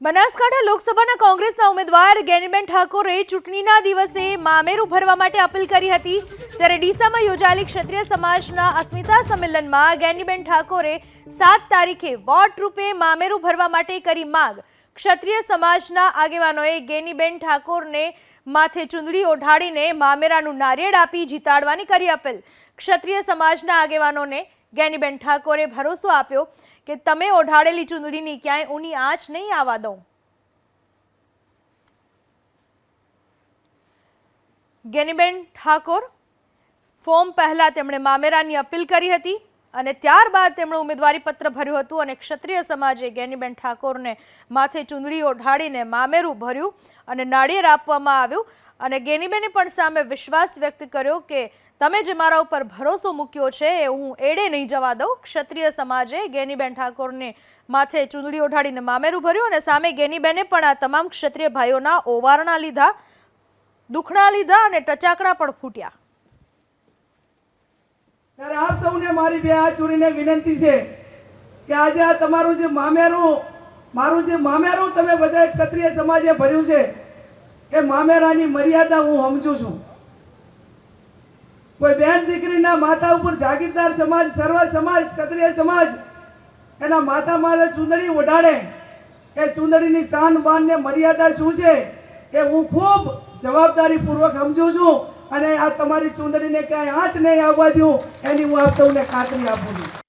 બનાસકાંઠા લોકસભાના કોંગ્રેસના ઉમેદવાર ગેનીબેન ઠાકોરે ચૂંટણીના દિવસે મામેરું ભરવા માટે અપીલ કરી હતી. ત્યારે ડીસામાં યોજાયેલી ક્ષત્રિય સમાજના અસ્મિતા સંમેલનમાં ગેનીબેન ઠાકોરે સાત તારીખે વોટ રૂપે મામેરું ભરવા માટે કરી માંગ. ક્ષત્રિય સમાજના આગેવાનોએ ગેનીબેન ઠાકોરને માથે ચૂંદડી ઓઢાડીને મામેરાનું નારિયેળ આપી જીતાડવાની કરી અપીલ. ક્ષત્રિય સમાજના આગેવાનોને ગેનીબેન ઠાકોરે ભરોસો આપ્યો કે તમે ઓઢાડેલી ચૂંદડીની ક્યાંય ઊની આંચ નહીં આવવા દઉં જ્ઞાનીબેન ઠાકોર, ફોર્મ પહેલા તેમણે મામેરાની અપીલ કરી હતી અને ત્યારબાદ તેમણે ઉમેદવારી પત્ર ભર્યું હતું અને ક્ષત્રિય સમાજે ગેનીબેન ઠાકોરને માથે ચૂંદડીઓ ઓઢાડીને મામેરું ભર્યું અને નાળિયેર આપવામાં આવ્યું. અને ગેનીબેને પણ સામે વિશ્વાસ વ્યક્ત કર્યો કે તમે જે મારા ઉપર ભરોસો મૂક્યો છે, એ હું એડે નહીં જવા દઉં. ક્ષત્રિય સમાજે ગેનીબેન ઠાકોરને માથે ચૂંદડી ઓઢાડીને મામેરું ભર્યું અને સામે ગેનીબેને પણ આ તમામ ક્ષત્રિય ભાઈઓના ઓવારણા લીધા, દુખણા લીધા અને ટચાકડા પણ ફૂટ્યા. ત્યારે આપ સૌને મારી બે હાથ જોડીને વિનંતી છે કે આજે આ તમારું જે મામેરું, મારું જે મામેરું તમે બધા ક્ષત્રિય સમાજે ભર્યું છે એ મામેરાની મર્યાદા હું સમજું છું. કોઈ બેન દીકરીના માથા ઉપર જાગીરદાર સમાજ, સર્વ સમાજ, ક્ષત્રિય સમાજ, એના માથા મારે ચૂંદડી ઓઢાડે એ ચૂંદડીની શાન બાનને મર્યાદા શું છે, એ હું ખૂબ જવાબદારીપૂર્વક સમજું છું. અને આ તમારી ચૂંદડીને ક્યાંય આંચ નહીં આવવા દઉં, એની હું આપ સૌને ખાતરી આપું છું.